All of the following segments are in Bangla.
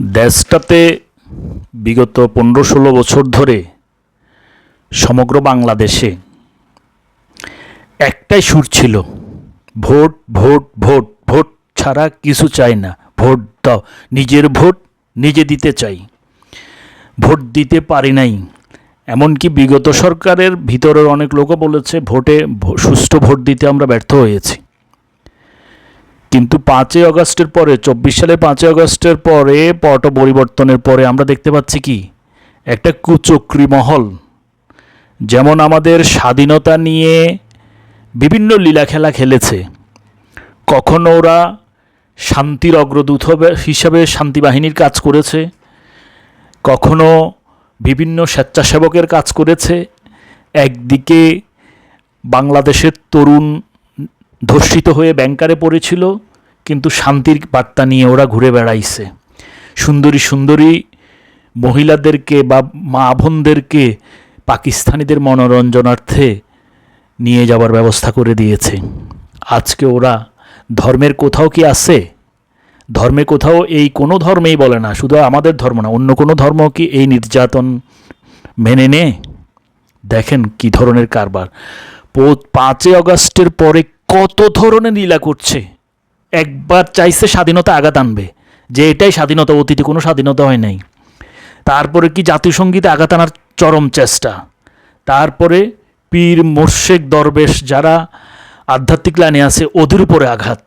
দেশটাতে বিগত পনেরো ষোলো বছর ধরে সমগ্র বাংলাদেশে একটাই সুর ছিল, ভোট ভোট ভোট ভোট ছাড়া কিছু চাই না। ভোট দাও, নিজের ভোট নিজে দিতে চাই। ভোট দিতে পারি নাই। এমনকি বিগত সরকারের ভিতরের অনেক লোকও বলেছে, ভোটে সুষ্ঠু ভোট দিতে আমরা ব্যর্থ হয়েছি। কিন্তু পাঁচই অগস্টের পরে, চব্বিশ সালে পাঁচই অগস্টের পরে পট পরিবর্তনের পরে আমরা দেখতে পাচ্ছি কি? একটা কুচক্রি মহল। যেমন আমাদের স্বাধীনতা নিয়ে বিভিন্ন লীলা খেলা খেলেছে। কখনো ওরা শান্তির অগ্রদূত হিসাবে শান্তি বাহিনীর কাজ করেছে। কখনো বিভিন্ন স্বেচ্ছাসেবকের কাজ করেছে। একদিকে বাংলাদেশের তরুণ ধর্ষিত হয়ে ব্যাংকারে পড়েছিল, কিন্তু শান্তির বার্তা নিয়ে ওরা ঘুরে বেড়াইছে। সুন্দরী সুন্দরী মহিলাদেরকে বা মা বোনদেরকে পাকিস্তানিদের মনোরঞ্জনার্থে নিয়ে যাওয়ার ব্যবস্থা করে দিয়েছে। আজকে ওরা ধর্মের কোথাও কি আছে? ধর্মে কোথাও এই কোনো ধর্মেই বলে না, শুধু আমাদের ধর্ম না, অন্য কোনো ধর্ম কি এই নির্যাতন মেনে নে দেখেন কি ধরনের কারবার। পাঁচই আগস্টের পরে কত ধরনের লীলা করছে? একবার চাইছে স্বাধীনতা আঘাত আনবে, যে এটাই স্বাধীনতা, অতীতে কোনো স্বাধীনতা হয় নাই। তারপরে কি জাতীয় সঙ্গীতে আঘাত আনার চরম চেষ্টা? তারপরে পীর মোর্শেক দরবেশ যারা আধ্যাত্মিক লাইনে আছে, ওদের উপরে আঘাত।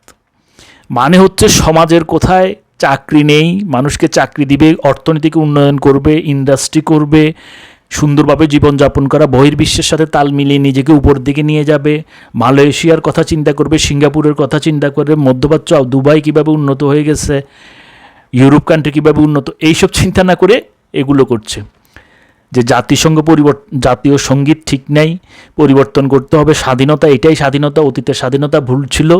মানে হচ্ছে সমাজের কোথায় চাকরি নেই, মানুষকে চাকরি দিবে, অর্থনীতিকে উন্নয়ন করবে ইন্ডাস্ট্রি করবে সুন্দরভাবে জীবনযাপন করা, বহির্বিশ্বের সাথে তাল মিলিয়ে নিজেকে উপর দিকে নিয়ে যাবে, মালয়েশিয়ার কথা চিন্তা করবে, সিঙ্গাপুরের কথা চিন্তা করবে, মধ্যপ্রাচ্য, দুবাই কীভাবে উন্নত হয়ে গেছে, ইউরোপ কান্ট্রি কীভাবে উন্নত, এইসব চিন্তা না করে এগুলো করছে। যে জাতিসংঘ পরিবর্তন জাতীয় সংগীত ঠিক নেই, পরিবর্তন করতে হবে, স্বাধীনতা এটাই স্বাধীনতা, অতীতের স্বাধীনতা ভুল ছিল।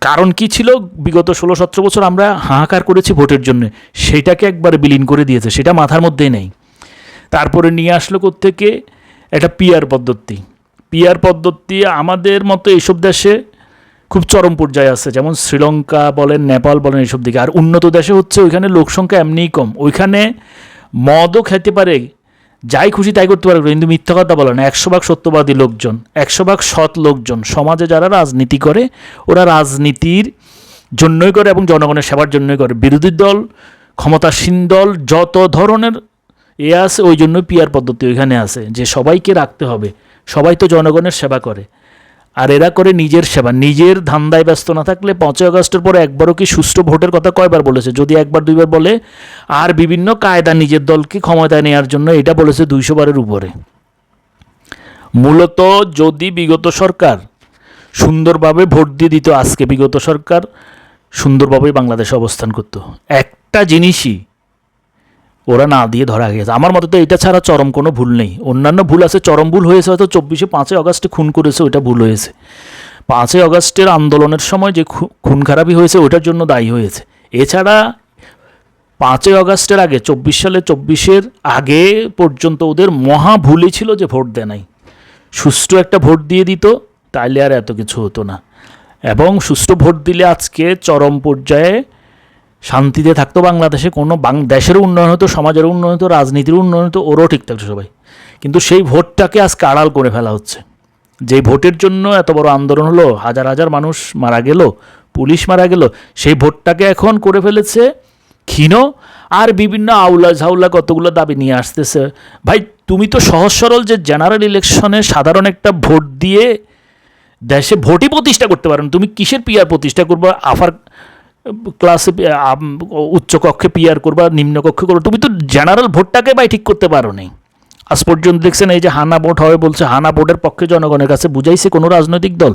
কারণ কি ছিল? বিগত ষোলো সতেরো বছর আমরা হাহাকার করেছি ভোটের জন্য, সেটাকে একবারে বিলীন করে দিয়েছে, সেটা মাথার মধ্যেই নেই। তারপরে নিয়ে আসলো থেকে একটা পিয়ার পদ্ধতি। পিয়ার পদ্ধতি আমাদের মতো এইসব দেশে খুব চরম পর্যায়ে আছে। যেমন শ্রীলঙ্কা বলেন, নেপাল বলেন এইসব দিকে। আর উন্নত দেশে হচ্ছে ওইখানে লোকসংখ্যা এমনিই কম। ওইখানে মদও খেতে পারে, যাই খুশি তাই করতে পারে, কিন্তু মিথ্যা কথা বলে না। একশো ভাগ সত্যবাদী লোকজন, একশো ভাগ সৎ লোকজন। সমাজে যারা রাজনীতি করে, ওরা রাজনীতির জন্যই করে এবং জনগণের সেবার জন্যই করে। বিরোধী দল, ক্ষমতাসীন দল, যত ধরনের এ আছে ওই জন্য পিয়ার পদ্ধতি ওইখানে আছে, যে সবাইকে রাখতে হবে। সবাই তো জনগণের সেবা করে। আর এরা করে নিজের সেবা। নিজের ধান্দায় ব্যস্ত না থাকলে পাঁচই আগস্টের পরে একবারও কি সুষ্ঠু ভোটের কথা কয়বার বলেছে? যদি একবার, দুইবার বলে, আর বিভিন্ন কায়দা নিজের দলকে ক্ষমতায় নেওয়ার জন্য এটা বলেছে দুইশো বারের উপরে। মূলত যদি বিগত সরকার সুন্দরভাবে ভোট দিয়ে দিত, আজকে বিগত সরকার সুন্দরভাবে বাংলাদেশে অবস্থান করতো। একটা জিনিসই ওরা না দিয়ে ধরা গেছে। আমার মতে তো এটা ছাড়া চরম কোনো ভুল নেই। অন্যান্য ভুল আছে, চরম ভুল হয়েছে, হয়তো চব্বিশে পাঁচই আগস্টে খুন করেছে, ওইটা ভুল হয়েছে। পাঁচই আগস্টের আন্দোলনের সময় যে খুন খারাপি হয়েছে, ওইটার জন্য দায়ী হয়েছে। এছাড়া পাঁচই আগস্টের আগে, চব্বিশ সালে চব্বিশের আগে পর্যন্ত ওদের মহা ভুলই ছিল যে ভোট দেয় নাই সুষ্ঠু একটা ভোট দিয়ে দিত, তাইলে আর এত কিছু হতো না। এবং সুষ্ঠু ভোট দিলে আজকে চরম পর্যায়ে শান্তিতে থাকতো বাংলাদেশে, কোনো বাং, দেশেরও উন্নয়ন হতো সমাজের উন্নয়ন হতো রাজনীতির উন্নয়ন হতো, ওরও ঠিক থাকতো সবাই। কিন্তু সেই ভোটটাকে আজকে আড়াল করে ফেলা হচ্ছে। যে ভোটের জন্য এত বড় আন্দোলন হলো, হাজার হাজার মানুষ মারা গেল, পুলিশ মারা গেল, সেই ভোটটাকে এখন করে ফেলেছে ক্ষীণ আর বিভিন্ন আউলা ঝাউলা কতগুলো দাবি নিয়ে আসতেছে। ভাই, তুমি তো সহজ সরল যে জেনারেল ইলেকশনে সাধারণ একটা ভোট দিয়ে দেশে ভোটই প্রতিষ্ঠা করতে পারেন তুমি কিসের পিয়ার প্রতিষ্ঠা করব? আফার ক্লাসে আম- উচ্চ কক্ষে পিয়ার করবা নিম্ন কক্ষে করবা। তুমি তো জেনারেল ভোটটাকে ভাই ঠিক করতে পারো নি। আজ পর্যন্ত দেখছেন এই যে হানা ভোট হবে বলছে, হানা ভোটের পক্ষে জনগণের কাছে বুঝাইছে কোনো রাজনৈতিক দল।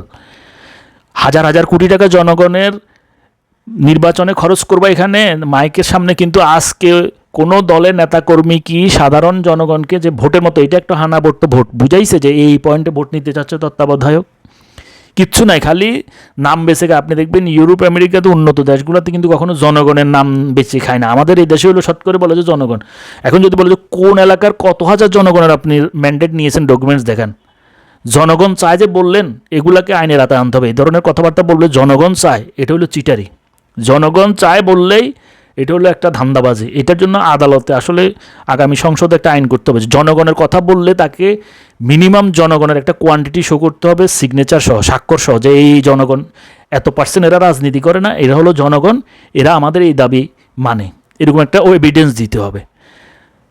হাজার হাজার কোটি টাকা জনগণের নির্বাচনে খরচ করবা এখানে। মাইকের সামনে কিন্তু আজকে কোনো দলের নেতাকর্মী কি সাধারণ জনগণকে যে ভোটের মতো, এটা একটা হানা ভোট তো ভোট। বুঝাইছে যে এই পয়েন্টে ভোট নিতে চাচ্ছে তত্ত্বাবধায়ক। কিচ্ছু নাই, খালি নাম বেছে খায়। আপনি দেখবেন ইউরোপ আমেরিকাতে উন্নত দেশগুলোতে কিন্তু কখনো জনগণের নাম বেছে খায় না। আমাদের এই দেশে হলো শর্ট করে বলে যে জনগণ। এখন যদি বলে যে কোন এলাকার কত হাজার জনগণের আপনি ম্যান্ডেট নিয়েছেন ডকুমেন্টস দেখান? জনগণ চায় যে বললেন, এগুলাকে আইনের আতায় আনতে হবে। এই ধরনের কথাবার্তা বললে জনগণ চায়, এটা হলো চিটারি। জনগণ চায় বললেই এটা হলো একটা ধান্দাবাজি। এটার জন্য আদালতে আসলে আগামী সংসদে একটা আইন করতে হবে। জনগণের কথা বললে তাকে মিনিমাম জনগণের একটা কোয়ান্টিটি শো করতে হবে সিগনেচার সহ, স্বাক্ষর সহ, যে এই জনগণ এত পার্সেন্ট এরা রাজনীতি করে না, এরা হলো জনগণ, এরা আমাদের এই দাবি মানে। এরকম একটা ও এভিডেন্স দিতে হবে।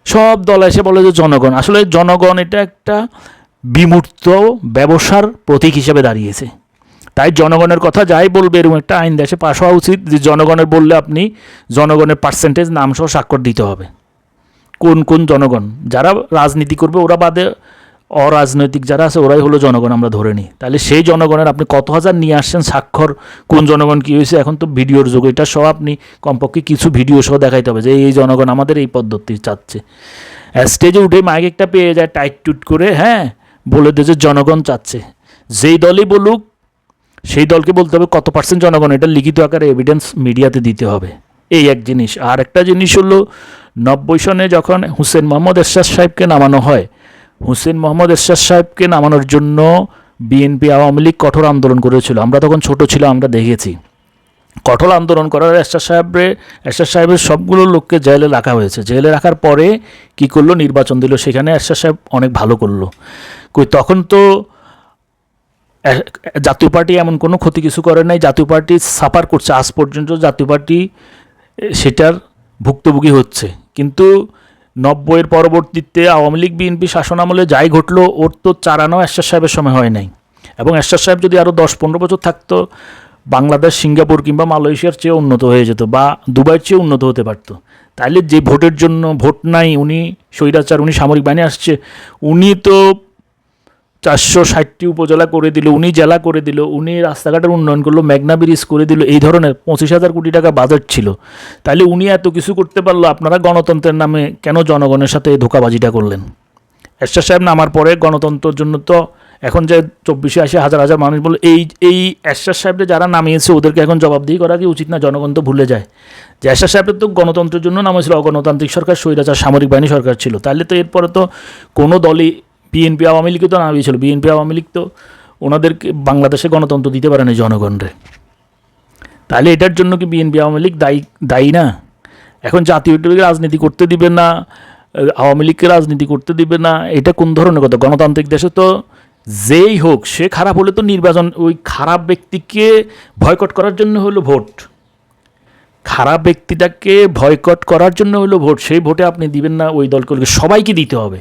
সব দল এসে বলে যে জনগণ, আসলে জনগণ এটা একটা বিমূর্ত ব্যবসার প্রতীক হিসেবে দাঁড়িয়েছে। তাই জনগণের কথা যাই বলবে, এরকম একটা আইন দেশে পাশ হওয়া উচিত যে জনগণের বললে আপনি জনগণের পার্সেন্টেজ নাম সহ স্বাক্ষর দিতে হবে। কোন কোন জনগণ, যারা রাজনীতি করবে ওরা বাদে অরাজনৈতিক যারা আছে, ওরাই হলো জনগণ, আমরা ধরে নিই। তাহলে সেই জনগণের আপনি কত হাজার নিয়ে আসছেন? স্বাক্ষর, কোন জনগণ কী হয়েছে? এখন তো ভিডিওর যুগ, এটা সব আপনি কমপক্ষে কিছু ভিডিও সহ দেখাইতে হবে যে এই জনগণ আমাদের এই পদ্ধতি চাচ্ছে। স্টেজে উঠে মাইক একটা পেয়ে যায়, টাইট টুট করে হ্যাঁ বলে দেয় যে জনগণ চাচ্ছে। যেই দলই বলুক, সেই দলকে বলতে হবে কত পার্সেন্ট জনগণ, এটা লিখিত আকারে এভিডেন্স মিডিয়াতে দিতে হবে। এই এক জিনিস। আর একটা জিনিস হলো, নব্বই সনে যখন হুসেন মোহাম্মদ এরশাদ সাহেবকে নামানো হয় হুসেন মোহাম্মদ এরশাদ সাহেবকে নামানোর জন্য বিএনপি আওয়ামী লীগ কঠোর আন্দোলন করেছিল। আমরা তখন ছোট ছিলাম, আমরা দেখেছি। কঠোর আন্দোলন করার এরশাদ সাহেবের এরশাদ সাহেবের সবগুলো লোককে জেলে রাখা হয়েছে। জেলে রাখার পরে কি করল? নির্বাচন দিল। সেখানে এরশাদ সাহেব অনেক ভালো করল। কই, তখন তো জাতীয় পার্টি এমন কোনো ক্ষতি কিছু করে নাই। জাতীয় পার্টি সাফার করছে। আজ পর্যন্ত জাতীয় পার্টি সেটার ভুক্তভোগী হচ্ছে। কিন্তু নব্বইয়ের পরবর্তীতে আওয়ামী লীগ, বিএনপি শাসন আমলে যাই ঘটলো, ওর তো চারানো এরশাদ সাহেবের সময় হয় নাই। এবং এরশাদ সাহেব যদি আরও দশ পনেরো বছর থাকতো, বাংলাদেশ, সিঙ্গাপুর কিংবা মালয়েশিয়ার চেয়ে উন্নত হয়ে যেত বা দুবাইয়ের চেয়ে উন্নত হতে পারতো। তাইলে যে ভোটের জন্য ভোট নাই, উনি স্বৈরাচার, উনি সামরিক বাহিনী আসছে, উনি তো চারশো ষাটটি উপজেলা করে দিল, উনি জেলা করে দিল, উনি রাস্তাঘাটের উন্নয়ন করল, মেঘনা ব্রিজ করে দিল, এই ধরনের পঁচিশ হাজার কোটি টাকা বাজেট ছিল। তাহলে উনি এত কিছু করতে পারল, আপনারা গণতন্ত্রের নামে কেন জনগণের সাথে এই ধোকাবাজিটা করলেন? এরশাদ সাহেব নামার পরে গণতন্ত্রের জন্য তো এখন যে চব্বিশে আসে হাজার হাজার মানুষ বলে, এই এই এরশাদ সাহেবদের যারা নামিয়েছে, ওদেরকে এখন জবাবদিহি করা কি উচিত না? জনগণ তো ভুলে যায়। যে এরশাদ সাহেবের তো গণতন্ত্রের জন্য নামিয়েছিল অগণতান্ত্রিক সরকার, স্বৈরাচার, সামরিক বাহিনী সরকার ছিল। তাহলে তো এরপরে তো কোনো দলই বিএনপি আওয়ামী লীগকে তো নামিয়েছিল বিএনপি আওয়ামী লীগ তো ওনাদেরকে বাংলাদেশে গণতন্ত্র দিতে পারে না জনগণরে। তাহলে এটার জন্য কি বিএনপি আওয়ামী লীগ দায়ী দায়ী না? এখন জাতীয় রাজনীতি করতে দিবে না, আওয়ামী লীগকে রাজনীতি করতে দিবে না, এটা কোন ধরনের কথা? গণতান্ত্রিক দেশে তো যেই হোক, সে খারাপ হলে তো নির্বাচন, ওই খারাপ ব্যক্তিকে ভয়কট করার জন্য হলো ভোট। খারাপ ব্যক্তিটাকে ভয়কট করার জন্য হলো ভোট, সেই ভোটে আপনি দিবেন না ওই দলকে। সবাইকে দিতে হবে।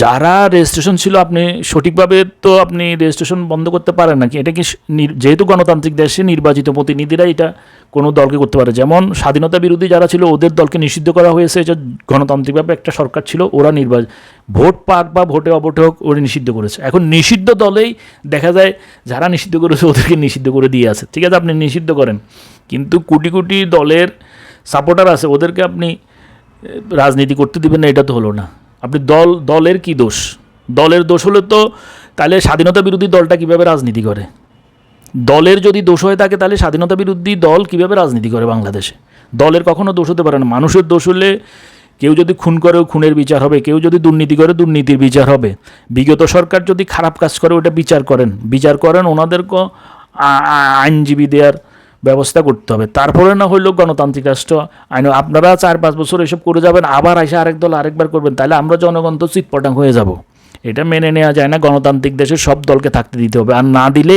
যারা রেজিস্ট্রেশন ছিল, আপনি সঠিকভাবে তো আপনি রেজিস্ট্রেশন বন্ধ করতে পারেন না কি এটা কি যেহেতু গণতান্ত্রিক দেশে নির্বাচিত প্রতিনিধিরা এটা কোনো দলকে করতে পারে। যেমন স্বাধীনতা বিরোধী যারা ছিল, ওদের দলকে নিষিদ্ধ করা হয়েছে যে গণতান্ত্রিকভাবে একটা সরকার ছিল, ওরা নির্বাচন ভোট পাক বা ভোটে অভোটে হোক ওরা নিষিদ্ধ করেছে। এখন নিষিদ্ধ দলেই দেখা যায় যারা নিষিদ্ধ করেছে, ওদেরকে নিষিদ্ধ করে দিয়ে আছে। ঠিক আছে, আপনি নিষিদ্ধ করেন। কিন্তু কোটি কোটি দলের সাপোর্টার আছে, ওদেরকে আপনি রাজনীতি করতে দিবেন না, এটা তো হলো না। আপনি দল, দলের কি দোষ? দলের দোষ হলে তো তাহলে স্বাধীনতা বিরোধী দলটা কীভাবে রাজনীতি করে? দলের যদি দোষ হয়ে থাকে তাহলে স্বাধীনতা বিরোধী দল কীভাবে রাজনীতি করে বাংলাদেশে? দলের কখনো দোষ হতে পারে না। মানুষের দোষ হলে কেউ যদি খুন করেও খুনের বিচার হবে। কেউ যদি দুর্নীতি করে, দুর্নীতির বিচার হবে। বিগত সরকার যদি খারাপ কাজ করে, ওটা বিচার করেন। বিচার করেন আ- আইনজীবী দেওয়ার ব্যবস্থা করতে হবে। তারপরে না হইলেও গণতান্ত্রিক রাষ্ট্র, আইন আপনারা চার পাঁচ বছর এসব করে যাবেন, আবার এসে আরেক দল আরেকবার করবেন, তাহলে আমরা জনগণ তো চিৎপটাং হয়ে যাব। এটা মেনে নেওয়া যায় না, গণতান্ত্রিক দেশে সব দলকে থাকতে দিতে হবে। আর না দিলে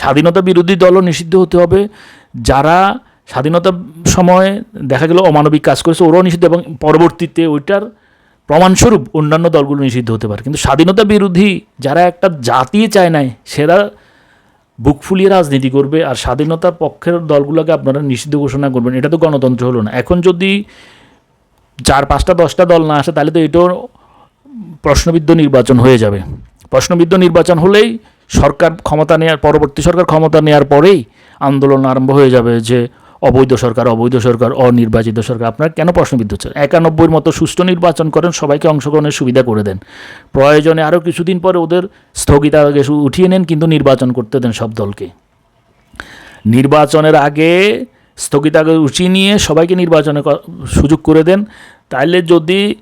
স্বাধীনতা বিরোধী দলও নিষিদ্ধ হতে হবে। যারা স্বাধীনতার সময় দেখা গেল অমানবিক কাজ করেছে, ওরাও নিষিদ্ধ এবং পরবর্তীতে ওইটার প্রমাণস্বরূপ অন্যান্য দলগুলো নিষিদ্ধ হতে পারে। কিন্তু স্বাধীনতা বিরোধী যারা একটা জাতি চায় নাই, সেরা বুক ফুলিয়ে রাজনীতি করবে আর স্বাধীনতার পক্ষের দলগুলোকে আপনারা নিষিদ্ধ ঘোষণা করবেন, এটা তো গণতন্ত্র হলো না। এখন যদি চার, পাঁচটা, দশটা দল না আসে, তাহলে তো এটাও প্রশ্নবিদ্ধ নির্বাচন হয়ে যাবে। প্রশ্নবিদ্ধ নির্বাচন হলেই সরকার ক্ষমতা নেওয়ার পরবর্তী সরকার ক্ষমতা নেওয়ার পরেই আন্দোলন আরম্ভ হয়ে যাবে যে অবৈধ সরকার অবৈধ সরকার, অনির্বাচিত সরকার, আপনারা কেন প্রশ্নবিদ্ধ হচ্ছে একানব্বইয়ের মতো সুষ্ঠু নির্বাচন করেন, সবাইকে অংশগ্রহণের সুবিধা করে দেন। প্রয়োজনে আরও কিছুদিন পরে ওদের স্থগিতাদেশ উঠিয়ে নেন, কিন্তু নির্বাচন করতে দেন সব দলকে। নির্বাচনের আগে স্থগিতাদেশ উঠিয়ে নিয়ে সবাইকে নির্বাচনের ক- সুযোগ করে দেন। তাহলে যদি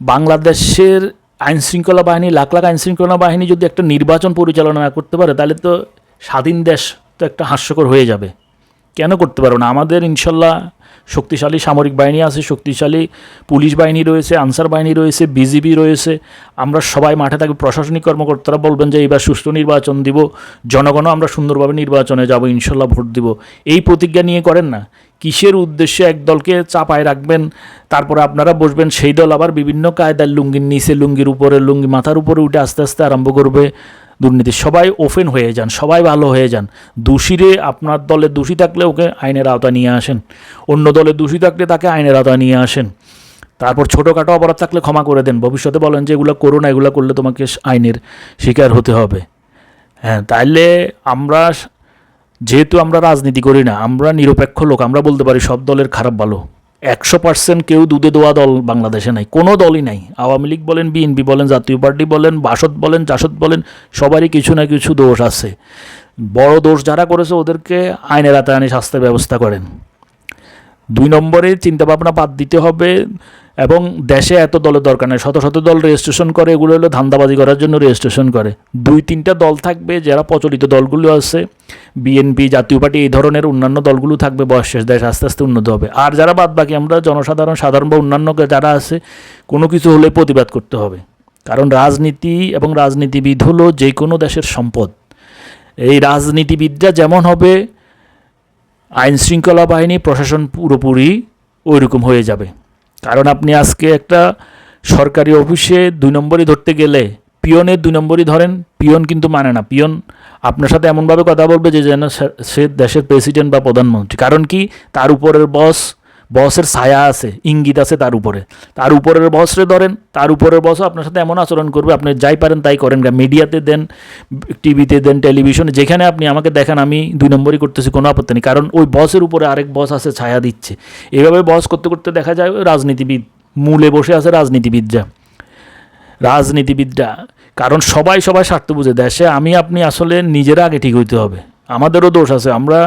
বাংলাদেশের আইনশৃঙ্খলা বাহিনী, লাখ লাখ আইনশৃঙ্খলা বাহিনী যদি একটা নির্বাচন পরিচালনা করতে পারে তাহলে তো স্বাধীন দেশ তো একটা হাস্যকর হয়ে যাবে। কেন করতে পারব না? আমাদের ইনশাল্লাহ শক্তিশালী সামরিক বাহিনী আছে, শক্তিশালী পুলিশ বাহিনী রয়েছে, আনসার বাহিনী রয়েছে, বিজিবি রয়েছে। আমরা সবাই মাঠে থাকি, প্রশাসনিক কর্মকর্তারা বলবেন যে এবার সুষ্ঠু নির্বাচন দিব, জনগণও আমরা সুন্দরভাবে নির্বাচনে যাব, ইনশাল্লাহ ভোট দিব। এই প্রতিজ্ঞা নিয়ে করেন না। কিসের উদ্দেশ্যে এক দলকে চাপায় রাখবেন? তারপরে আপনারা বসবেন, সেই দল আবার বিভিন্ন কায়দার লুঙ্গির নিচে, লুঙ্গির উপরে, লুঙ্গি মাথার উপরে উঠে আস্তে আস্তে আরম্ভ করবে। দুর্নীতি, সবাই ওপেন হয়ে যান, সবাই ভালো হয়ে যান। দোষীরে আপনার দলে দোষী থাকলে ওকে আইনের আওতায় নিয়ে আসেন। অন্য দলে দোষী থাকলে তাকে আইনের আওতায় নিয়ে আসেন। তারপর ছোটোখাটো অপরাধ থাকলে ক্ষমা করে দেন। ভবিষ্যতে বলেন যে এগুলো করো না, এগুলো করলে তোমাকে আইনের শিকার হতে হবে। হ্যাঁ তাইলে আমরা যেহেতু আমরা রাজনীতি করি না, আমরা নিরপেক্ষ লোক, আমরা বলতে পারি সব দলের খারাপ ভালো। একশো পার্সেন্ট কেউ দুধে দোয়া দল বাংলাদেশে নাই, কোনো দলই নাই। আওয়ামী লীগ বলেন বিএনপি বলেন, জাতীয় পার্টি বলেন, বাসদ বলেন জাসদ বলেন, সবারই কিছু না কিছু দোষ আছে। বড় দোষ যারা করেছে, ওদেরকে আইনের আতায়নে শাস্তির ব্যবস্থা করেন। দুই নম্বরে চিন্তাভাবনা বাদ দিতে হবে এবং দেশে এত দলের দরকার নেই। শত শত দল রেজিস্ট্রেশন করে, এগুলো হলো ধান্দাবাজি করার জন্য রেজিস্ট্রেশন করে। দুই, তিনটা দল থাকবে, যারা প্রচলিত দলগুলো আছে। বিএনপি জাতীয় পার্টি, এই ধরনের অন্যান্য দলগুলো থাকবে, বয়স শেষ, দেশ আস্তে আস্তে উন্নত হবে। আর যারা বাদ বাকি, আমরা জনসাধারণ, সাধারণ বা অন্যান্য যারা আছে, কোনো কিছু হলে প্রতিবাদ করতে হবে। কারণ রাজনীতি এবং রাজনীতিবিদ হলো যে কোনো দেশের সম্পদ। এই রাজনীতিবিদরা যেমন হবে আইন শৃঙ্খলা বাহিনী, প্রশাসন পুরোপুরি ওইরকম হয়ে যাবে। কারণ আপনি আজকে একটা সরকারি অফিসে দুই নম্বরই ধরতে গেলে পিয়নের দুই নম্বরই ধরেন, পিয়ন কিন্তু মানে না। পিয়ন আপনার সাথে এমনভাবে কথা বলবে যে যেন সে- দেশের প্রেসিডেন্ট বা প্রধানমন্ত্রী। কারণ কি? তার উপরের বস বসের ছায়া আছে, ইঙ্গিত আছে তার উপরে। তার উপরের বসরে ধরেন, তার উপরের বসও আপনার সাথে এমন আচরণ করবে, আপনি যাই পারেন তাই করেন। মিডিয়াতে দেন, টিভিতে দেন, টেলিভিশনে, যেখানে আপনি আমাকে দেখেন, আমি দুই নম্বরই করতেছি, কোনো আপত্তি নেই। কারণ ওই বসের উপরে আরেক বস আছে, ছায়া দিচ্ছে। এভাবে বস করতে করতে দেখা যায় রাজনীতিবিদ, মূলে বসে আছে রাজনীতিবিদরা। রাজনীতিবিদরা। কারণ সবাই সবাই স্বার্থ বুঝে। দেশে আমি, আপনি আসলে নিজেরা আগে ঠিক হইতে হবে। আমাদেরও দোষ আছে। আমরা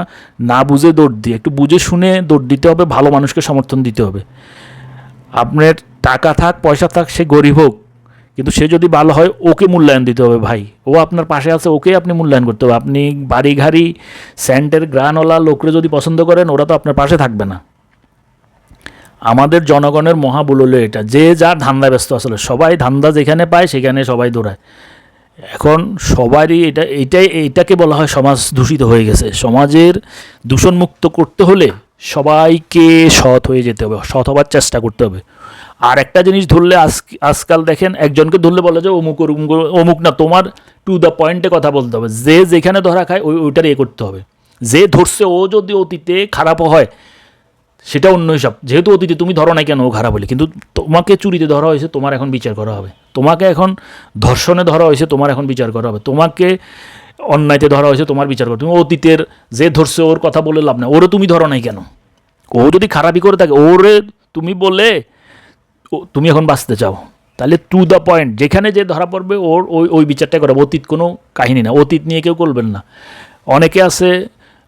না বুঝে দৌড় দিই। একটু বুঝে শুনে দৌড় দিতে হবে, ভালো মানুষকে সমর্থন দিতে হবে। আপনার টাকা থাক, পয়সা থাক, সে গরিব হোক, কিন্তু সে যদি ভালো হয়, ওকে মূল্যায়ন দিতে হবে ভাই। ও আপনার পাশে আছে ওকে আপনি মূল্যায়ন করতে হবে। আপনি বাড়ি ঘাড়ি স্যান্টের গ্রানওয়ালা লোকরে যদি পছন্দ করেন, ওরা তো আপনার পাশে থাকবে না। আমাদের জনগণের মহাবুল এটা। যে যার ধান্দা ব্যস্ত আসলে, সবাই ধান্দা যেখানে পায়, সেখানে সবাই দৌড়ায়। এখন সবারই এটা, এটাই এইটাকে বলা হয় সমাজ দূষিত হয়ে গেছে। সমাজের দূষণমুক্ত করতে হলে সবাইকে সৎ হয়ে যেতে হবে, সৎ হবার চেষ্টা করতে হবে। আর একটা জিনিস ধরলে আজ, আজকাল দেখেন, একজনকে ধরলে বলে যে, অমুক অমুক অমুক না, তোমার টু দ্য পয়েন্টে কথা বলতে হবে। যে যেখানে ধরা খায়, ওই, ওইটার এ করতে হবে। যে ধরছে, ও যদি অতীতে খারাপও হয় সেটা অন্য হিসাব। যেহেতু অতীতে তুমি ধরো নাই কেন ও খারাপ হলে কিন্তু তোমাকে চুরিতে ধরা হয়েছে, তোমার এখন বিচার করা হবে। তোমাকে এখন ধর্ষণে ধরা হয়েছে, তোমার এখন বিচার করা হবে। তোমাকে অন্যায়তে ধরা হয়েছে, তোমার বিচার করা তুমি অতীতের যে ধরছে, ওর কথা বলে লাভ না ওরে তুমি ধরো নাই কেন? ও যদি খারাপই করে থাকে, ওরে তুমি বলে তুমি এখন বাঁচতে চাও। তাহলে টু দ্য পয়েন্ট যেখানে যে ধরা পড়বে, ওর ওই ওই বিচারটা করা অতীত কোনো কাহিনী না। অতীত নিয়ে কেউ করবেন না। অনেকে আছে,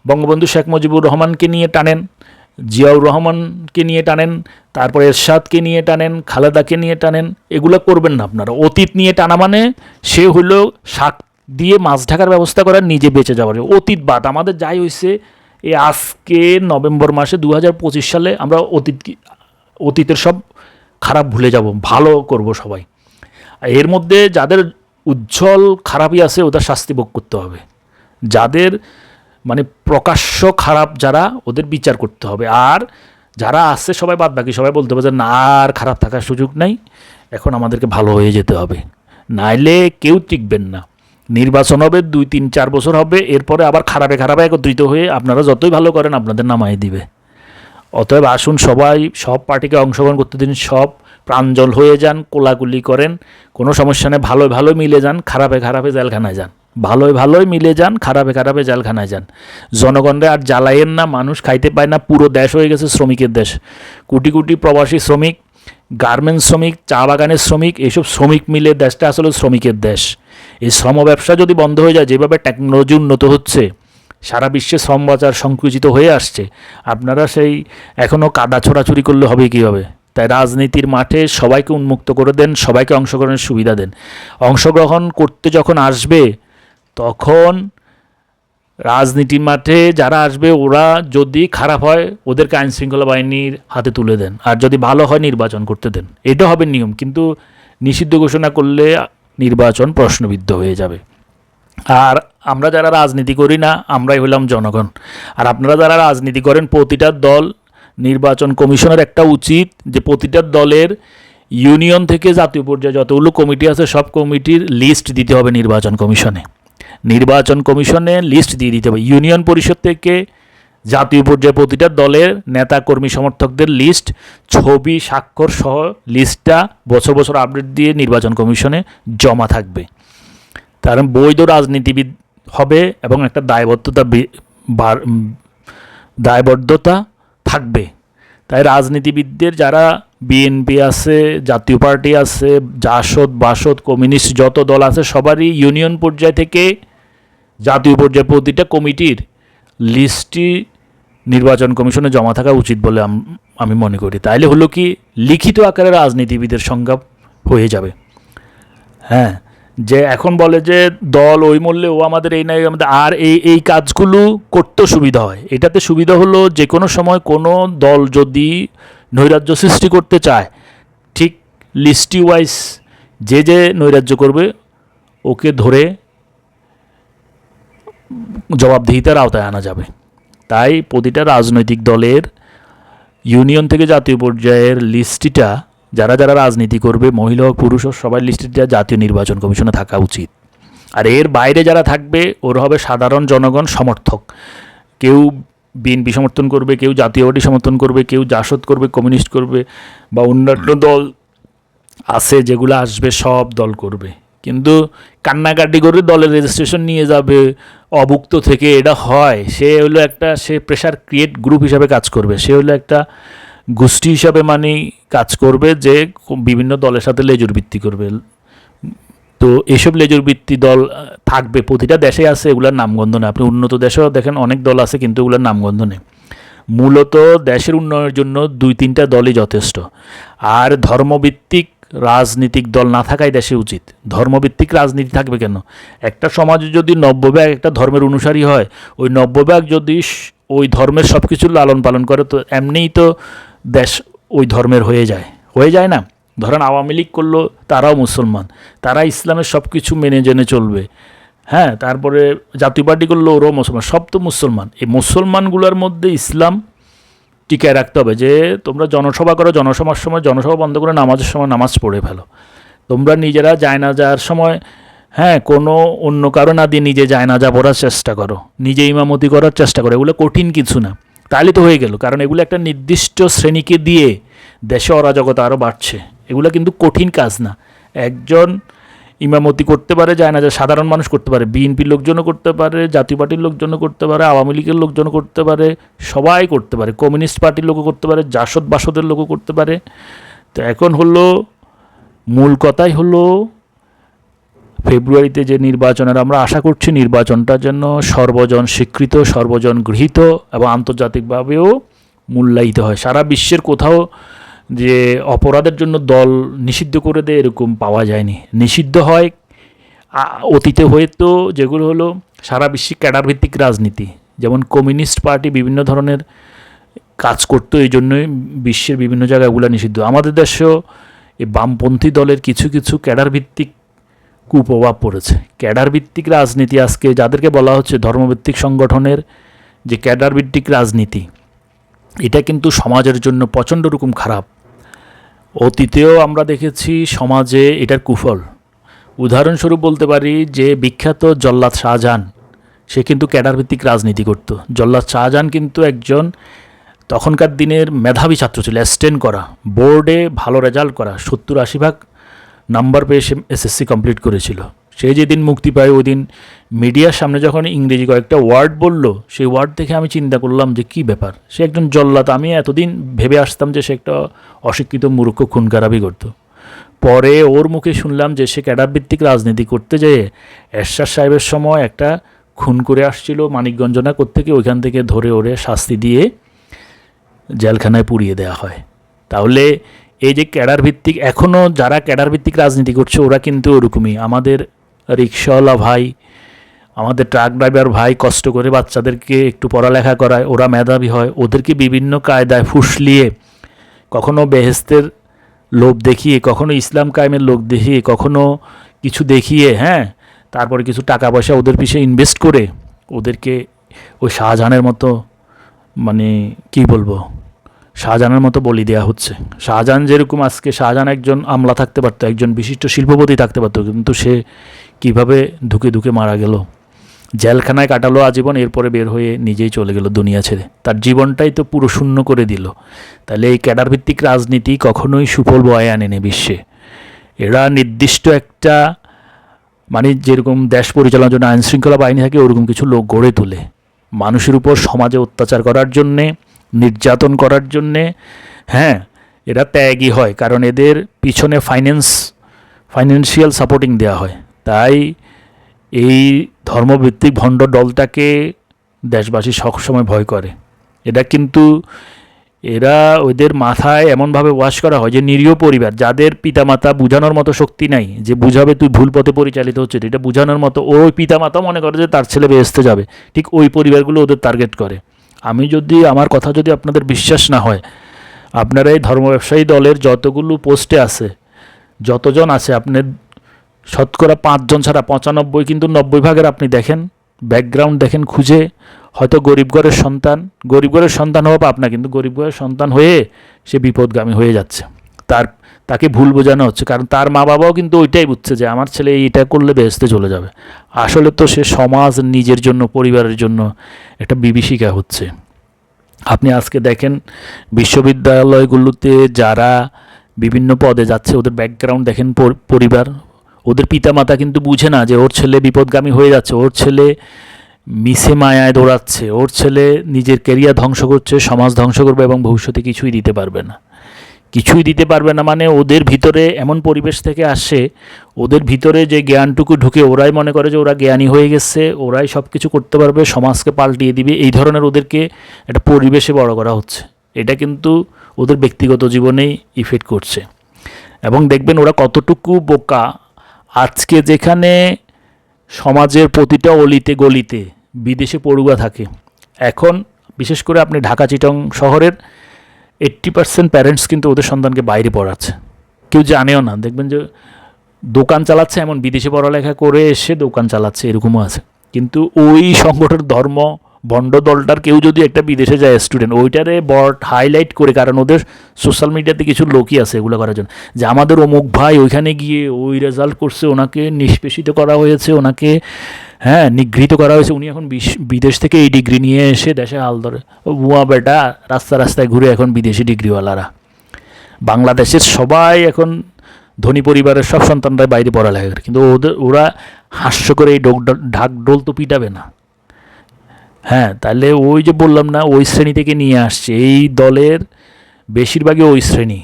বঙ্গবন্ধু শেখ মুজিবুর রহমানকে নিয়ে টানেন। জিয়াউর রহমানকে নিয়ে টানেন, তারপরে এরশাদকে নিয়ে টানেন, খালেদাকে নিয়ে টানেন, এগুলো করবেন না আপনারা। অতীত নিয়ে টানা মানে সে হলো শাক দিয়ে মাছ ঢাকার ব্যবস্থা করার নিজে বেঁচে যাওয়ার। অতীত বাদ। আমাদের যাই হয়েছে এই আজকে নভেম্বর মাসে দু হাজার পঁচিশ সালে আমরা অতীত অতীতের সব খারাপ ভুলে যাব, ভালো করব সবাই। এর মধ্যে যাদের উজ্জ্বল খারাপই আছে, ওদের শাস্তি ভোগ করতে হবে। যাদের মানে প্রকাশ্য খারাপ যারা ওদের বিচার করতে হবে। আর যারা আসছে সবাই বাদ বাকি, সবাই বলতে হবে যে না, আর খারাপ থাকার সুযোগ নাই। এখন আমাদেরকে ভালো হয়ে যেতে হবে। নাইলে কেউ টিকবেন না। নির্বাচন হবে, দুই, তিন, চার বছর হবে, এরপরে আবার খারাপে খারাপে একত্রিত হয়ে আপনারা যতই ভালো করেন আপনাদের নামাই দিবে। অতএব আসুন সবাই, সব পার্টিকে অংশগ্রহণ করতে দিন, সব প্রাঞ্জল হয়ে যান, কোলাকুলি করেন, কোনো সমস্যা নেই ভালোই ভালো মিলে যান, খারাপে খারাপে জেলখানায় যান। ভালোই ভালোই মিলে যান, খারাপে খারাপে জালখানায় যান। জনগণরে আর জ্বালাইয়েন না, মানুষ খাইতে পায় না, পুরো দেশ হয়ে গেছে শ্রমিকের দেশ। কোটি কোটি প্রবাসী শ্রমিক, গার্মেন্টস শ্রমিক, চা বাগানের শ্রমিক এইসব শ্রমিক মিলে দেশটা আসলে শ্রমিকের দেশ। এই শ্রম ব্যবসা যদি বন্ধ হয়ে যায়, যেভাবে টেকনোলজি উন্নত হচ্ছে, সারা বিশ্বে শ্রম বাজার সংকুচিত হয়ে আসছে, আপনারা সেই এখনও কাদা ছোড়াছুরি করলে হবে কীভাবে তাই রাজনীতির মাঠে সবাইকে উন্মুক্ত করে দেন, সবাইকে অংশগ্রহণের সুবিধা দেন। অংশগ্রহণ করতে যখন আসবে তখন রাজনীতির মাঠে যারা আসবে, ওরা যদি খারাপ হয়, ওদেরকে আইন শৃঙ্খলা বাহিনীর হাতে তুলে দেন। আর যদি ভালো হয়, নির্বাচন করতে দেন। এটা হবে নিয়ম। কিন্তু নিষিদ্ধ ঘোষণা করলে নির্বাচন প্রশ্নবিদ্ধ হয়ে যাবে। আর আমরা যারা রাজনীতি করি না, আমরাই হলাম জনগণ। আর আপনারা যারা রাজনীতি করেন, প্রতিটা দল নির্বাচন কমিশনের একটা উচিত যে প্রতিটা দলের ইউনিয়ন থেকে জাতীয় পর্যায়ে যতগুলো কমিটি আছে, সব কমিটির লিস্ট দিতে হবে নির্বাচন কমিশনে। নির্বাচন কমিশনে লিস্ট দিয়ে দিতে হবে। ইউনিয়ন পরিষদ থেকে জাতীয় পর্যায়ে প্রতিটা দলের নেতা, কর্মী, সমর্থকদের লিস্ট, ছবি, স্বাক্ষর সহ লিস্টটা বছর বছর আপডেট দিয়ে নির্বাচন কমিশনে জমা থাকবে। কারণ বৈধ রাজনীতিবিদ হবে এবং একটা দায়বদ্ধতা দায়বদ্ধতা থাকবে। তাই রাজনীতিবিদদের যারা বিএনপি আছে, জাতীয় পার্টি আছে, জাসদ, বাসদ, কমিউনিস্ট যত দল আছে, সবারই ইউনিয়ন পর্যায় থেকে জাতীয় পর্যায়ে প্রতিটা কমিটির লিস্টটি নির্বাচন কমিশনে জমা থাকা উচিত বলে আমি মনে করি। তাইলে হলো কি, লিখিত আকারে রাজনীতিবিদের সংজ্ঞা হয়ে যাবে। হ্যাঁ যে এখন বলে যে দল ওই মূল্যে ও আমাদের এই নাই, আমাদের আর এই এই কাজগুলো করতেও সুবিধা হয়। এটাতে সুবিধা হলো যে কোনো সময় কোনো দল যদি নৈরাজ্য সৃষ্টি করতে চায়, ঠিক লিস্টি ওয়াইজ যে যে নৈরাজ্য করবে, ওকে ধরে জবাবদিহিতার আওতায় আনা যাবে। তাই প্রতিটা রাজনৈতিক দলের ইউনিয়ন থেকে জাতীয় পর্যায়ের লিস্টটা, যারা যারা রাজনীতি করবে, মহিলা হোক, পুরুষ হোক, সবাই লিস্টটা জাতীয় নির্বাচন কমিশনে থাকা উচিত। আর এর বাইরে যারা থাকবে, ওরা হবে সাধারণ জনগণ সমর্থক। কেউ বিএনপি সমর্থন করবে, কেউ জাতীয় পার্টি সমর্থন করবে, কেউ জাসদ করবে, কমিউনিস্ট করবে, বা অন্যান্য দল আছে যেগুলো আসবে, সব দল করবে। কিন্তু কান্নাকাটি করে দলের রেজিস্ট্রেশন নিয়ে যাবে অভুক্ত থেকে এটা হয়, সে হলো একটা, সে প্রেশার ক্রিয়েট গ্রুপ হিসাবে কাজ করবে। সে হলো একটা গোষ্ঠী হিসাবে মানে কাজ করবে যে বিভিন্ন দলের সাথে লেজুর ভিত্তি করবে। তো এসব লেজুর ভিত্তি দল থাকবে, প্রতিটা দেশে আছে, এগুলোর নামগন্ধ নেই। আপনি উন্নত দেশেও দেখেন অনেক দল আছে কিন্তু এগুলোর নামগন্ধ নেই। মূলত দেশের উন্নয়নের জন্য দুই তিনটা দলই যথেষ্ট। আর ধর্মভিত্তিক রাজনীতিক দল না থাকাই দেশে উচিত। ধর্মভিত্তিক রাজনীতি থাকবে কেন? একটা সমাজে যদি নব্যব্যাগ একটা ধর্মের অনুসারী হয়, ওই নব্যব্যাগ যদি ওই ধর্মের সব কিছু লালন পালন করে, তো এমনিই তো দেশ ওই ধর্মের হয়ে যায়। হয়ে যায় না? ধরেন আওয়ামী লীগ করল, তারাও মুসলমান। তারা ইসলামের সব কিছু মেনে জেনে চলবে। হ্যাঁ তারপরে জাতীয় পার্টি করল, ওরাও মুসলমান। সব তো মুসলমান। এই মুসলমানগুলোর মধ্যে ইসলাম টিকায় রাখতে হবে যে তোমরা জনসভা করো, জনসভার সময়, জনসভা বন্ধ করে নামাজের সময় নামাজ পড়ে ফেলো। তোমরা নিজেরা যায় না যাওয়ার সময় হ্যাঁ কোনো অন্য কারও না দিয়ে নিজে যায় না যা পড়ার চেষ্টা করো। নিজে ইমামতি করার চেষ্টা করো। এগুলো কঠিন কিছু না। তাহলে তো হয়ে গেল। কারণ এগুলো একটা নির্দিষ্ট শ্রেণীকে দিয়ে দেশে অরাজকতা আরও বাড়ছে। এগুলো কিন্তু কঠিন কাজ না। একজন ইমামতি করতে পারে, যায় না যে সাধারণ মানুষ করতে পারে, বিএনপির লোকজনও করতে পারে, জাতীয় পার্টির লোকজনও করতে পারে, আওয়ামী লীগের লোকজনও করতে পারে, সবাই করতে পারে, কমিউনিস্ট পার্টির লোকও করতে পারে, জাসদ বাসদের লোকও করতে পারে। তো এখন হলো, মূল কথাই হলো, ফেব্রুয়ারিতে যে নির্বাচনের, আমরা আশা করছি নির্বাচনটা যেন সর্বজন স্বীকৃত, সর্বজন গৃহীত এবং আন্তর্জাতিকভাবেও মূল্যায়িত হয়। সারা বিশ্বের কোথাও যে অপরাধের জন্য দল নিষিদ্ধ করে দেয় এরকম পাওয়া যায়নি। নিষিদ্ধ হয় অতীতে হয়তো যেগুলো হলো সারা বিশ্বে ক্যাডার ভিত্তিক রাজনীতি, যেমন কমিউনিস্ট পার্টি বিভিন্ন ধরনের কাজ করতো, এই জন্যই বিশ্বের বিভিন্ন জায়গায় ওগুলো নিষিদ্ধ। আমাদের দেশেও এই বামপন্থী দলের কিছু কিছু ক্যাডার ভিত্তিক কুপ্রভাব পড়েছে। ক্যাডার ভিত্তিক রাজনীতি আজকে যাদেরকে বলা হচ্ছে ধর্মভিত্তিক সংগঠনের যে ক্যাডার ভিত্তিক রাজনীতি, এটা কিন্তু সমাজের জন্য প্রচণ্ড রকম খারাপ। অতীতেও আমরা দেখেছি সমাজে এটার কুফল। উদাহরণস্বরূপ বলতে পারি যে বিখ্যাত জল্লাদ শাহজাহান, সে কিন্তু ক্যাডার ভিত্তিক রাজনীতি করত। জল্লাদ শাহজাহান কিন্তু একজন তখনকার দিনের মেধাবী ছাত্র ছিল অ্যাস্টেন করা, বোর্ডে ভালো রেজাল্ট করা, সত্তর আশি ভাগ নাম্বার পেয়ে সে এসএসসি কমপ্লিট করেছিল। সে যেদিন মুক্তি পায় ওই দিন মিডিয়ার সামনে যখন ইংরেজি কয়েকটা ওয়ার্ড বলল, সেই ওয়ার্ড দেখে আমি চিন্তা করলাম যে কী ব্যাপার? সে একজন জল্লাদ, আমি এতদিন ভেবে আসতাম যে সে একটা অশিক্ষিত মূর্খ খুন খারাপই করতো। পরে ওর মুখে শুনলাম যে সে ক্যাডার ভিত্তিক রাজনীতি করতে যেয়ে এরশাদ সাহেবের সময় একটা খুন করে আসছিল মানিকগঞ্জ না থেকে ওইখান থেকে ধরে ওরে শাস্তি দিয়ে জেলখানায় পুড়িয়ে দেওয়া হয়। তাহলে এই যে ক্যাডার ভিত্তিক এখনও যারা ক্যাডার ভিত্তিক রাজনীতি করছে ওরা কিন্তু ওরকমই। আমাদের রিক্সাওয়ালা ভাই, আমাদের ট্রাক ড্রাইভার ভাই কষ্ট করে বাচ্চাদেরকে একটু পড়ালেখা করায়, ওরা মেধাবী হয়, ওদেরকে বিভিন্ন কায়দায় ফুসলিয়ে কখনো বেহেস্তের লোভ দেখিয়ে, কখনো ইসলাম কায়েমের লোক দেখিয়ে, কখনো কিছু দেখিয়ে হ্যাঁ তারপরে কিছু টাকা পয়সা ওদের পিছিয়ে ইনভেস্ট করে ওদেরকে ওই শাহজাহানের মতো মানে কি বলব, শাহজাহানের মতো বলি দেওয়া হচ্ছে। শাহজাহান যেরকম আজকে, শাহজাহান একজন আমলা থাকতে পারতো, একজন বিশিষ্ট শিল্পপতি থাকতে পারতো, কিন্তু সে কীভাবে ধুকে ধুকে মারা গেল জেলখানায় কাটালো আজীবন, এরপরে বের হয়ে নিজেই চলে গেল দুনিয়া ছেড়ে। তার জীবনটাই তো পুরো শূন্য করে দিল। তাহলে এই ক্যাডার ভিত্তিক রাজনীতি কখনোই সুফল বয়ে আনেনি বিশ্বে। এরা নির্দিষ্ট একটা মানে যেরকম দেশ পরিচালনার জন্য আইন শৃঙ্খলা বাহিনী থাকে, ওরকম কিছু লোক গড়ে তোলে। মানুষের উপর সমাজে অত্যাচার করার জন্যে, নির্যাতন করার জন্যে হ্যাঁ এরা ত্যাগই হয়, কারণ এদের পিছনে ফাইন্যান্স ফাইন্যান্সিয়াল সাপোর্টিং দেওয়া হয়। তাই এই ধর্মভিত্তিক ভণ্ড দলটাকে দেশবাসী সবসময় ভয় করে। এটা কিন্তু এরা ওদের মাথায় এমনভাবে ওয়াশ করা হয় যে নিরীহ পরিবার, যাদের পিতামাতা বোঝানোর মতো শক্তি নাই, যে বুঝাবে তুই ভুল পথে পরিচালিত হচ্ছে এটা বোঝানোর মতো ওই পিতামাতা মনে করে যে তার ছেলে বেহেস্তে যাবে। ঠিক ওই পরিবারগুলো ওদের টার্গেট করে। আমি যদি, আমার কথা যদি আপনাদের বিশ্বাস না হয়, আপনারা এই ধর্ম ব্যবসায়ী দলের যতগুলো পোস্টে আছে, যতজন আছে, আপনার শতকরা পাঁচজন ছাড়া পঁচানব্বই কিন্তু নব্বই ভাগের আপনি দেখেন। ব্যাকগ্রাউন্ড দেখেন, খুঁজে। হয়তো গরিব ঘরের সন্তান। গরিব ঘরের সন্তান হওয়া পাপ না, কিন্তু গরিব ঘরের সন্তান হয়ে সে বিপদগামী হয়ে যাচ্ছে। তার, তাকে ভুল বোঝানো হচ্ছে। কারণ তার মা বাবাও কিন্তু ওইটাই বুঝছে যে, আমার ছেলে এইটা করলে বেহেস্তে চলে যাবে। আসলে তো সে সমাজ, নিজের জন্য, পরিবারের জন্য একটা বিভীষিকা হচ্ছে। আপনি আজকে দেখেন, বিশ্ববিদ্যালয়গুলোতে যারা বিভিন্ন পদে যাচ্ছে, ওদের ব্যাকগ্রাউন্ড দেখেন পরিবার। ওদের পিতামাতা কিন্তু বুঝে না যে ওর ছেলে বিপদগামী হয়ে যাচ্ছে, ওর ছেলে মিশে মায়ায় দৌড়াচ্ছে, ওর ছেলে নিজের কেরিয়ার ধ্বংস করছে, সমাজ ধ্বংস করবে এবং ভবিষ্যতে কিছুই দিতে পারবে না। কিছুই দিতে পারবে না মানে ওদের ভিতরে এমন পরিবেশ থেকে আসে, ওদের ভিতরে যে জ্ঞানটুকু ঢুকে ওরাই মনে করে যে ওরা জ্ঞানী হয়ে গেছে, ওরাই সব কিছু করতে পারবে, সমাজকে পাল্টিয়ে দিবে, এই ধরনের ওদেরকে একটা পরিবেশে বড় করা হচ্ছে। এটা কিন্তু ওদের ব্যক্তিগত জীবনেই ইফেক্ট করছে। এবং দেখবেন ওরা কতটুকু বোকা আজকে যেখানে সমাজের প্রতিটা অলিতে গলিতে বিদেশে পড়ুয়া থাকে, এখন বিশেষ করে আপনি ঢাকা চিটং শহরের এইট্টি পার্সেন্ট প্যারেন্টস কিন্তু ওদের সন্তানকে বাইরে পড়াচ্ছে। কেউ জানেও না, দেখবেন যে দোকান চালাচ্ছে এমন বিদেশে পড়ালেখা করে এসে দোকান চালাচ্ছে, এরকমও আছে। কিন্তু ওই সংগঠনের ধর্ম ভণ্ড দলটার কেউ যদি একটা বিদেশে যায় স্টুডেন্ট ওইটারে বট হাইলাইট করে, কারণ ওদের সোশ্যাল মিডিয়াতে কিছু লোকই আছে এগুলো করার জন্য। যে আমাদের অমুক ভাই ওইখানে গিয়ে ওই রেজাল্ট করছে, ওনাকে নিষ্পেষিত করা হয়েছে, ওনাকে হ্যাঁ নিগৃহীত করা হয়েছে, উনি এখন বিদেশ থেকে এই ডিগ্রি নিয়ে এসে দেশে হাল ধরে। বুয়া বেটা রাস্তা রাস্তায় ঘুরে এখন বিদেশি ডিগ্রিওয়ালারা বাংলাদেশের সবাই এখন ধনী পরিবারের সব সন্তানরা বাইরে পড়ালেখা করে, কিন্তু ওদের, ওরা হাস্য করে এই ঢাক ডোল তো পিটাবে না। হ্যাঁ তাহলে ওই যে বললাম না, ওই শ্রেণি থেকে নিয়ে আসছে। এই দলের বেশিরভাগই ওই শ্রেণি।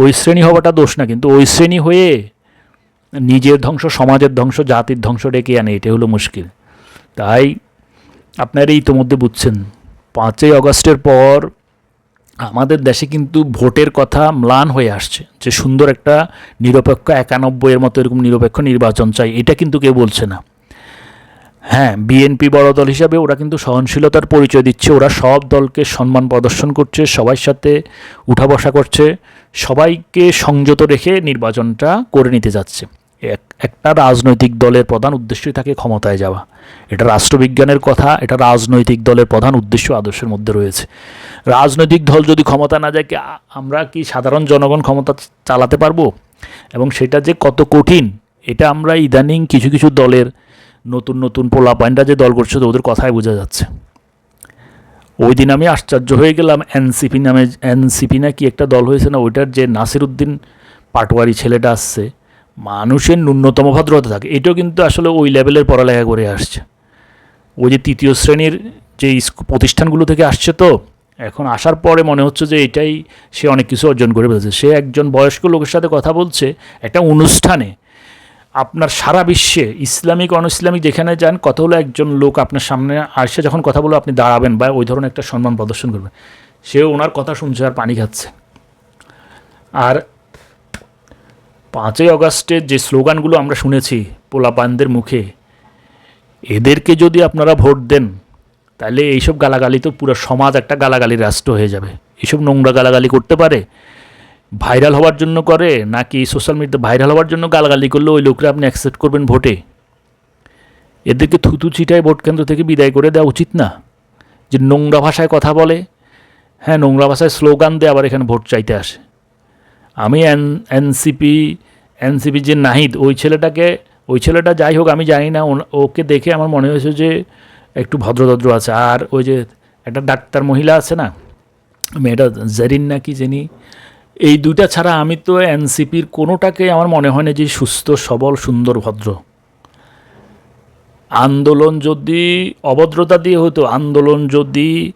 ওই শ্রেণি হওয়াটা দোষ না, কিন্তু ওই শ্রেণি হয়ে নিজের ধ্বংস, সমাজের ধ্বংস, জাতির ধ্বংস ডেকে আনে এটা হলো মুশকিল। তাই আপনারা ইতোমধ্যে বুঝছেন। পাঁচই অগস্টের পর আমাদের দেশে কিন্তু ভোটের কথা ম্লান হয়ে আসছে, যে সুন্দর একটা নিরপেক্ষ একানব্বইয়ের মতো এরকম নিরপেক্ষ নির্বাচন চাই, এটা কিন্তু কেউ বলছে না। হ্যাঁ বিএনপি বড় দল হিসাবে ওরা কিন্তু সহনশীলতার পরিচয় দিচ্ছে। ওরা সব দলকে সম্মান প্রদর্শন করছে সবার সাথে উঠা বসা করছে, সবাইকে সংযত রেখে নির্বাচনটা করে নিতে যাচ্ছে। এক- একটা রাজনৈতিক দলের প্রধান উদ্দেশ্যই থাকে ক্ষমতায় যাওয়া। এটা রাষ্ট্রবিজ্ঞানের কথা, এটা রাজনৈতিক দলের প্রধান উদ্দেশ্য আদর্শের মধ্যে রয়েছে। রাজনৈতিক দল যদি ক্ষমতা না যায়, কি আমরা কি সাধারণ জনগণ ক্ষমতা চালাতে পারব? এবং সেটা যে কত কঠিন, এটা আমরা ইদানিং কিছু কিছু দলের নতুন নতুন পোলাপাইনরা যে দল করছে ওদের কথাই বোঝা যাচ্ছে। ওই দিন আমি আশ্চর্য হয়ে গেলাম, এনসিপি নামে এনসিপি না কি একটা দল হয়েছে না, ওইটার যে নাসির উদ্দিন পাটোয়ারি ছেলেটা আসছে, মানুষের ন্যূনতম ভদ্রতা থাকে। এটাও কিন্তু আসলে ওই লেভেলের পড়ালেখা করে আসছে। ওই যে তৃতীয় শ্রেণির যে প্রতিষ্ঠানগুলো থেকে আসছে তো, এখন আসার পরে মনে হচ্ছে যে এটাই সে অনেক কিছু অর্জন করে ফেলেছে। সে একজন বয়স্ক লোকের সাথে কথা বলছে, একটা অনুষ্ঠানে আপনার সারা বিশ্বে ইসলামিক অন ইসলামিক যেখানে যান কত হলো একজন লোক আপনার সামনে আসে, যখন কথা বলে আপনি দাঁড়াবেন বা ওই ধরনের একটা সম্মান প্রদর্শন করবেন সে ওনার কথা শুনছে আর পানি খাচ্ছে। আর পাঁচই অগস্টের যে স্লোগানগুলো আমরা শুনেছি পোলাপানদের মুখে, এদেরকে যদি আপনারা ভোট দেন, তাহলে এইসব গালাগালি তো পুরো সমাজ একটা গালাগালি রাষ্ট্র হয়ে যাবে। এইসব নোংরা গালাগালি করতে পারে ভাইরাল হওয়ার জন্য করে, নাকি সোশ্যাল মিডিয়াতে ভাইরাল হওয়ার জন্য গালাগালি করলে ওই লোকরা আপনি অ্যাকসেপ্ট করবেন ভোটে? এদেরকে থুতু ছিটায় ভোট কেন্দ্র থেকে বিদায় করে দেওয়া উচিত না? যে নোংরা ভাষায় কথা বলে হ্যাঁ নোংরা ভাষায় স্লোগান দিয়ে আবার এখানে ভোট চাইতে আসে। আমি এন, এনসিপি এনসিপি যে নাহিদ, ওই ছেলেটাকে, ওই ছেলেটা যাই হোক, আমি জানি না ওকে দেখে আমার মনে হয়েছে যে একটু ভদ্রভদ্র আছে। আর ওই যে একটা ডাক্তার মহিলা আছে না, মেয়েটা জেরিন নাকি যিনি এই দুইটা ছাড়া আমি তো এনসিপির কোনোটাকে আমার মনে হয় না যে সুস্থ, সবল, সুন্দর, ভদ্র। আন্দোলন যদি অভদ্রতা দিয়ে হতো, আন্দোলন যদি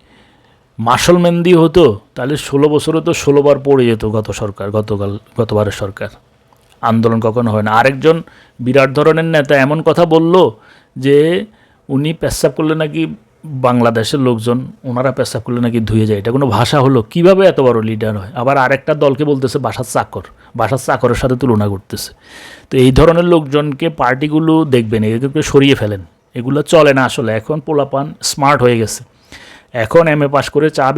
মাসলম্যান দিয়ে হতো, তাহলে ষোলো বছরে তো ষোলোবার পড়ে যেত গত সরকার, গতকাল, গতবারের সরকার। আন্দোলন কখনো হয় না। আরেকজন বিরাট ধরনের নেতা এমন কথা বলল যে, উনি পেশাব করলে নাকি বাংলাদেশের লোকজন ওনারা পেশাব করলে নাকি ধুয়ে যায়। এটা কোনো ভাষা হলো? কীভাবে এত বড় লিডার হয়? আবার আরেকটা দলকে বলতেছে বাসার চাকর। বাসার চাকরের সাথে তুলনা করতেছে। তো এই ধরনের লোকজনকে পার্টিগুলো দেখবেন, এদেরকে সরিয়ে ফেলেন। এগুলো চলে না আসলে। এখন পোলাপান স্মার্ট হয়ে গেছে। এখন এম এ পাস করে চা